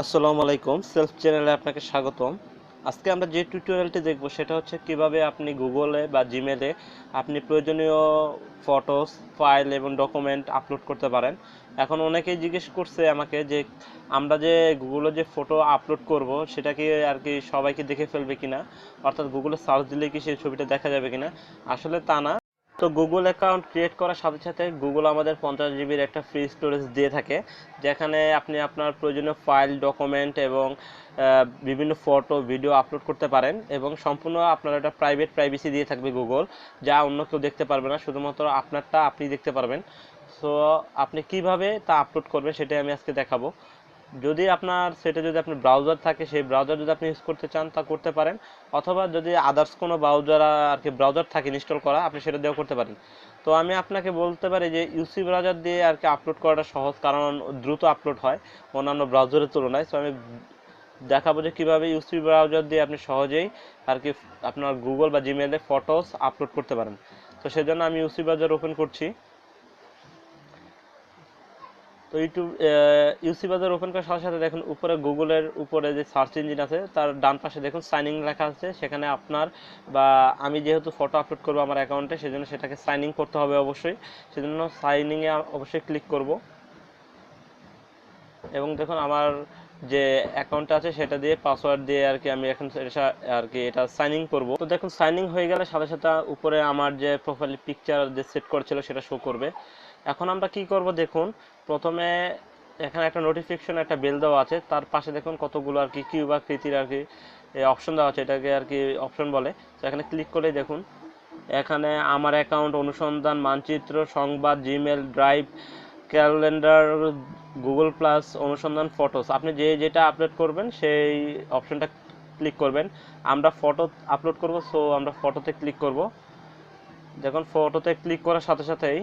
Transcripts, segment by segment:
আসসালামু আলাইকুম, সেলফ চ্যানেলে আপনাকে স্বাগতম। আজকে আমরা যে টিউটোরিয়ালটি দেখব সেটা হচ্ছে কীভাবে আপনি গুগলে বা জিমেলে আপনি প্রয়োজনীয় ফটোস ফাইল এবং ডকুমেন্ট আপলোড করতে পারেন। এখন অনেকেই জিজ্ঞেস করছে আমাকে যে আমরা যে গুগলে যে ফটো আপলোড করব, সেটা কি আর কি সবাইকে দেখে ফেলবে কিনা? অর্থাৎ গুগলে সার্চ দিলে কি সেই ছবিটা দেখা যাবে কিনা? আসলে তা না। তো গুগল অ্যাকাউন্ট ক্রিয়েট করার সাথে সাথে গুগল আমাদের পঞ্চাশ জিবির একটা ফ্রি স্টোরেজ দিয়ে থাকে, যেখানে আপনি আপনার প্রয়োজনীয় ফাইল ডকুমেন্ট এবং বিভিন্ন ফটো ভিডিও আপলোড করতে পারেন এবং সম্পূর্ণ আপনার একটা প্রাইভেট প্রাইভেসি দিয়ে থাকবে গুগল যা অন্য কেউ দেখতে পারবে না, শুধুমাত্র আপনারটা আপনি দেখতে পারবেন। সো আপনি কীভাবে তা আপলোড করবেন সেটাই আমি আজকে দেখাবো। যদি আপনার সেটা যদি আপনার ব্রাউজার থাকে, সেই ব্রাউজার যদি আপনি ইউজ করতে চান, তা করতে পারেন। অথবা যদি আদার্স কোনো ব্রাউজার আর কি ব্রাউজার থাকে ইনস্টল করা, আপনি সেটা দিয়েও করতে পারেন। তো আমি আপনাকে বলতে পারি যে ইউসি ব্রাউজার দিয়ে আর কি আপলোড করাটা সহজ, কারণ দ্রুত আপলোড হয় অন্যান্য ব্রাউজারের তুলনায়। সো আমি দেখাবো যে কীভাবে ইউসি ব্রাউজার দিয়ে আপনি সহজেই আর কি আপনার গুগল বা জিমেলে ফটোস আপলোড করতে পারেন। তো সেজন্য আমি ইউসি ব্রাউজার ওপেন করছি। তো ইউটিউব ইউসি বাজার ওপেন করার সাথে সাথে দেখুন, উপরে গুগলের উপরে যে সার্চ ইঞ্জিন আছে, তার ডান পাশে দেখুন সাইন ইন লেখা আছে, সেখানে আপনার বা আমি যেহেতু ফটো আপলোড করব আমার অ্যাকাউন্টে সেজন্য সেটাকে সাইন ইন করতে হবে অবশ্যই। সেজন্য সাইন ইনে অবশ্যই ক্লিক করব। এবং দেখুন, আমার যে অ্যাকাউন্ট আছে, সেটা দিয়ে পাসওয়ার্ড দিয়ে আর কি আমি এখন আর কি এটা সাইন ইন করব। তো দেখুন সাইন ইন হয়ে গেলে সাথে সাথে উপরে আমার যে প্রোফাইল পিকচার যে সেট করেছিল, সেটা শো করবে। এখন আমরা কি করব দেখুন প্রথমে এখানে একটা নোটিফিকেশন একটা বেল দেওয়া আছে। তার পাশে দেখুন কতগুলো আর কি কিউ বা কৃতির আর কি অপশন দেওয়া আছে, এটাকে আর কি অপশন বলে। তো এখানে ক্লিক করে দেখুন। এখানে আমার অ্যাকাউন্ট অনুসন্ধান, মানচিত্র, সংবাদ Gmail drive calendar Google plus অনুসন্ধান ফটোস আপনি যে যেটা আপলোড করবেন, সেই অপশনটা ক্লিক করবেন। আমরা ফটো আপলোড করব সো আমরা ফটোতে ক্লিক করব। দেখুন ফটোতে ক্লিক করার সাথে সাথেই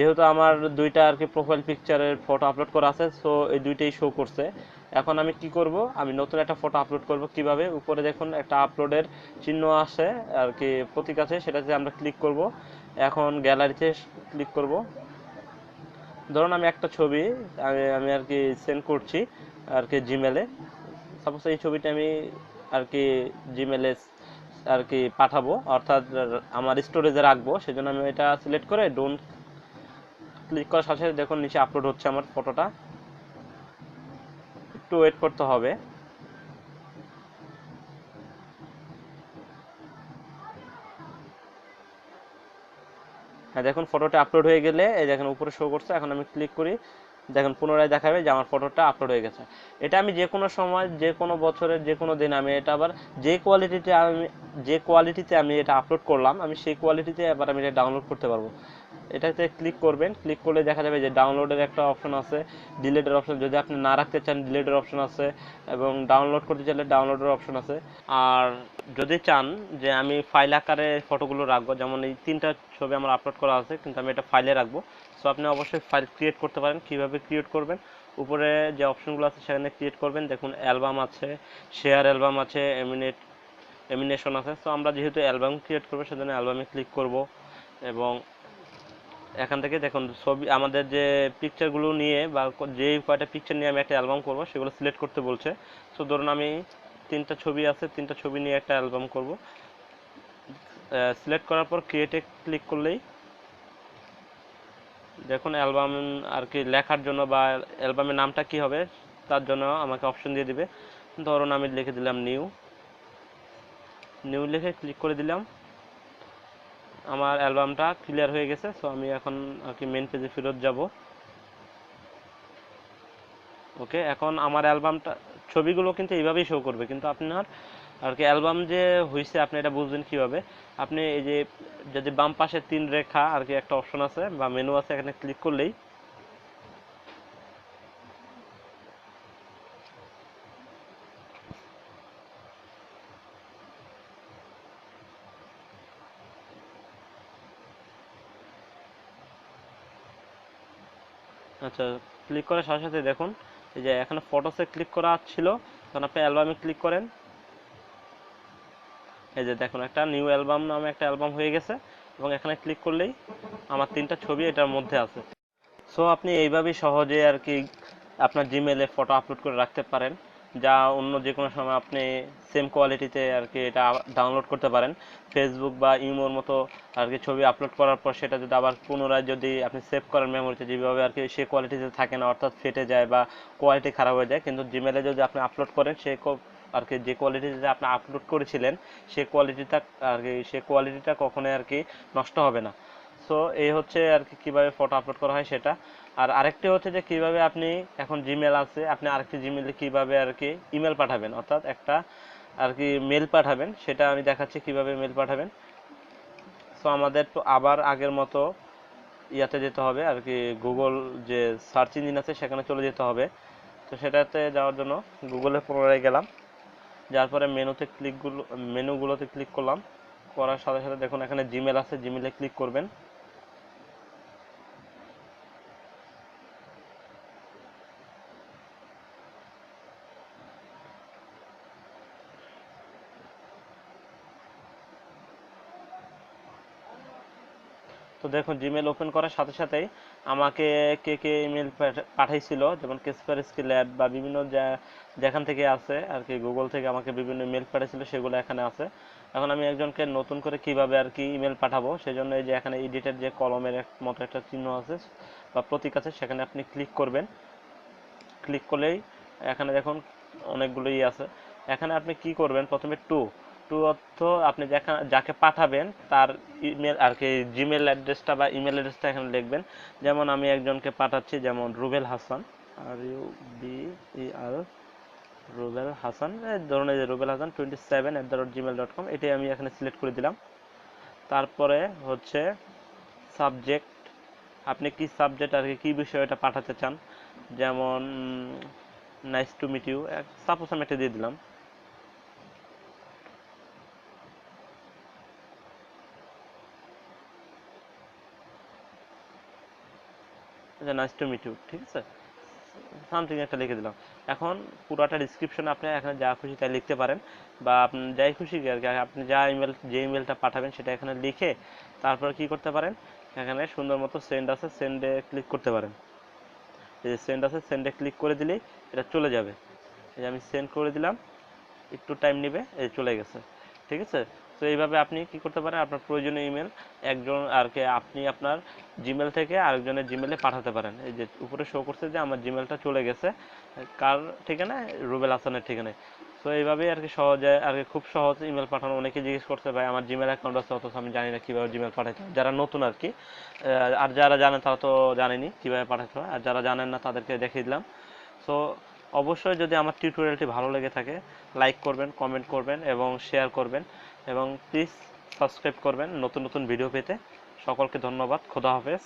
যেহেতু আমার দুইটা আর কি প্রোফাইল পিকচারের ফটো আপলোড করা আছে সো এই দুইটাই শো করছে। এখন আমি কি করব? আমি নতুন একটা ফটো আপলোড করব কীভাবে? উপরে দেখুন একটা আপলোডের চিহ্ন আছে, আর কি প্রতীক আছে, সেটাতে আমরা ক্লিক করব। এখন গ্যালারিতে ক্লিক করব। ধরুন আমি একটা ছবি, আমি আমি আর কি সেন্ড করছি আর কি জিমেলে সাপোজ এই ছবিটা আমি আর কি জিমেলে আর কি পাঠাবো, অর্থাৎ আমার স্টোরেজে রাখব, সেজন্য আমি এটা সিলেক্ট করে ডোন্ট ক্লিক করার সাথে সাথে দেখুন নিচে আপলোড হচ্ছে আমার ফটোটা একটু ওয়েট করতে হবে। হ্যাঁ দেখুন ফটোটা আপলোড হয়ে গেলে এই দেখেন উপরে শো করছে, এখন আমি ক্লিক করি, দেখেন পুনরায় দেখাবে যে আমার ফটোটা আপলোড হয়ে গেছে। এটা আমি যে কোনো সময়, যে কোনো বছরের, যে কোনো দিন আমি এটা আবার যে কোয়ালিটিতে আমি, যে কোয়ালিটিতে আমি এটা আপলোড করলাম, আমি সেই কোয়ালিটিতে আবার আমি এটা ডাউনলোড করতে পারব। এটাতে ক্লিক করবেন ক্লিক করলে দেখা যাবে যে ডাউনলোডের একটা অপশন আছে ডিলেটের অপশন যদি আপনি না রাখতে চান ডিলেটের অপশন আছে এবং ডাউনলোড করতে চাইলে ডাউনলোডের অপশন আছে। আর যদি চান যে আমি ফাইল আকারে ফটোগুলো রাখব, যেমন এই তিনটা ছবি আমার আপলোড করা আছে, কিন্তু আমি এটা ফাইলে রাখব। সো আপনি অবশ্যই ফাইল ক্রিয়েট করতে পারেন। কীভাবে ক্রিয়েট করবেন? উপরে যে অপশনগুলো আছে সেখানে ক্রিয়েট করবেন। দেখুন অ্যালবাম আছে শেয়ার অ্যালবাম আছে এমিনেট এমিনেশন আছে। সো আমরা যেহেতু অ্যালবাম ক্রিয়েট করব, সেজন্য অ্যালবামে ক্লিক করব এবং এখান থেকে দেখুন, ছবি, আমাদের যে পিকচারগুলো নিয়ে বা যেই কয়টা পিকচার নিয়ে আমি একটা অ্যালবাম করব, সেগুলো সিলেক্ট করতে বলছে। সো ধরুন আমি তিনটা ছবি আছে, তিনটা ছবি নিয়ে একটা অ্যালবাম করব। সিলেক্ট করার পর ক্রিয়েটে ক্লিক করলেই দেখুন অ্যালবাম আর কি লেখার জন্য বা অ্যালবামের নামটা কি হবে, তার জন্য আমাকে অপশন দিয়ে দিবে। ধরুন আমি লিখে দিলাম নিউ নিউ লিখে ক্লিক করে দিলাম। আমার অ্যালবামটা ক্লিয়ার হয়ে গেছে সো আমি এখন আর কি মেন পেজে ফেরত যাব। ওকে এখন আমার অ্যালবামটা, ছবিগুলো কিন্তু এইভাবেই শো করবে, কিন্তু আপনার আর কি অ্যালবাম যে হয়েছে আপনি এটা বুঝবেন কীভাবে? আপনি এই যে, যদি বাম পাশে তিন রেখা আর কি একটা অপশন আছে বা মেনু আছে, এখানে ক্লিক করলেই আচ্ছা ক্লিক করার সাথে সাথে দেখুন, এই যে এখানে ফটোসে ক্লিক করা ছিল, তখন আপনি অ্যালবামে ক্লিক করেন। এই যে দেখুন, একটা নিউ অ্যালবাম নামে একটা অ্যালবাম হয়ে গেছে, এবং এখানে ক্লিক করলেই আমার তিনটা ছবি এটার মধ্যে আছে। সো আপনি এইভাবেই সহজে আর কি আপনার জিমেলে ফটো আপলোড করে রাখতে পারেন। যা অন্য যে কোনো সময় আপনি সেম কোয়ালিটিতে আর কি এটা ডাউনলোড করতে পারেন। ফেসবুক বা ইমোর মতো আর কি ছবি আপলোড করার পর সেটা যদি আবার পুনরায় যদি আপনি সেভ করেন মেমোরিতে যেভাবে আর কি সে কোয়ালিটিতে থাকে না, অর্থাৎ ফেটে যায় বা কোয়ালিটি খারাপ হয়ে যায়, কিন্তু জিমেলে যদি আপনি আপলোড করেন, সে আর কি যে কোয়ালিটিতে আপনি আপলোড করেছিলেন, সে কোয়ালিটিটা আর কি, সে কোয়ালিটিটা কখনোই আর কি নষ্ট হবে না। সো এই হচ্ছে আর কি কীভাবে ফটো আপলোড করা হয় সেটা। আর আরেকটি হচ্ছে যে কীভাবে আপনি এখন জিমেল আছে, আপনি আরেকটি জিমেলে কীভাবে আর কি ইমেল পাঠাবেন? অর্থাৎ একটা আর কি মেল পাঠাবেন, সেটা আমি দেখাচ্ছি কীভাবে মেল পাঠাবেন। সো আমাদের তো আবার আগের মতো ইয়াতে যেতে হবে, আর কি গুগল যে সার্চ ইঞ্জিন আছে, সেখানে চলে যেতে হবে। তো সেটাতে যাওয়ার জন্য গুগলে পুনরায় গেলাম। যার পরে মেনুতে ক্লিকগুলো মেনুগুলোতে ক্লিক করলাম। করার সাথে সাথে দেখুন এখানে জিমেল আছে জিমেলে ক্লিক করবেন। তো দেখুন জিমেল ওপেন করার সাথে সাথেই আমাকে কে কে ইমেল পাঠাইছিল, যেমন কেসপার স্কিল্যাড বা বিভিন্ন যেখান থেকে আছে আর কি গুগল থেকে আমাকে বিভিন্ন ইমেল পাঠিয়েছিল সেগুলো এখানে আছে। এখন আমি একজনকে নতুন করে কীভাবে আর কি ইমেল পাঠাবো সেই জন্য এই যে এখানে এডিটের যে কলমের মতো একটা চিহ্ন আছে বা প্রতীক আছে, সেখানে আপনি ক্লিক করবেন। ক্লিক করলেই এখানে দেখুন অনেকগুলো ই আছে। এখানে আপনি কি করবেন? প্রথমে টু টু অর্থ আপনি যাকে- পাঠাবেন, তার ইমেল আর কি জিমেল অ্যাড্রেসটা বা ইমেল অ্যাড্রেসটা এখানে লিখবেন। যেমন আমি একজনকে পাঠাচ্ছি, যেমন Rubel Hasan. R U B E R Rubel Hasan. ধরুন এই যে Rubel Hasan twenty seven at the rate Gmail dot com এটাই আমি এখানে সিলেক্ট করে দিলাম। তারপরে হচ্ছে সাবজেক্ট আপনি কি সাবজেক্ট আর কি, কী বিষয়ে এটা পাঠাতে চান? যেমন nice to meet you suppose আমি একটা দিয়ে দিলাম। আচ্ছা নাইস টু মিট ঠিক আছে? সামথিং একটা লিখে দিলাম। এখন পুরোটা ডিসক্রিপশন আপনি এখানে যা খুশি তাই লিখতে পারেন, বা আপনি যাই খুশি আর কি, আপনি যা ইমেল যে ইমেলটা পাঠাবেন সেটা এখানে লিখে তারপর কি করতে পারেন? এখানে সুন্দর মতো সেন্ড আছে সেন্ডে ক্লিক করতে পারেন। এই যে সেন্ড আছে সেন্ডে ক্লিক করে দিলেই এটা চলে যাবে। এই যে আমি সেন্ড করে দিলাম, একটু টাইম নেবে, এই চলে গেছে। ঠিক আছে? তো এইভাবে আপনি কি করতে পারেন? আপনার প্রয়োজনীয় ইমেল একজন আর কি আপনি আপনার জিমেল থেকে আরেকজনের জিমেলে পাঠাতে পারেন। এই যে উপরে শো করছে যে আমার জিমেলটা চলে গেছে। কার ঠিকানায় রুবেল হাসানের ঠিকানায়। তো এইভাবেই আর কি সহজে আর কি খুব সহজ ইমেল পাঠানো। অনেকে জিজ্ঞেস করছে, ভাই, আমার জিমেল অ্যাকাউন্ট আছে, অথচ আমি জানি না কীভাবে জিমেল পাঠাতে। যারা নতুন আর কি আর যারা জানেন তারা তো জানেনি কীভাবে পাঠাতে হয়। আর যারা জানেন না তাদেরকে দেখিয়ে দিলাম। সো অবশ্যই যদি আমার টিউটোরিয়ালটি ভালো লেগে থাকে লাইক করবেন কমেন্ট করবেন এবং শেয়ার করবেন। এবং প্লিজ সাবস্ক্রাইব করবেন নতুন নতুন ভিডিও পেতে। সকলকে ধন্যবাদ। খোদা হাফেজ।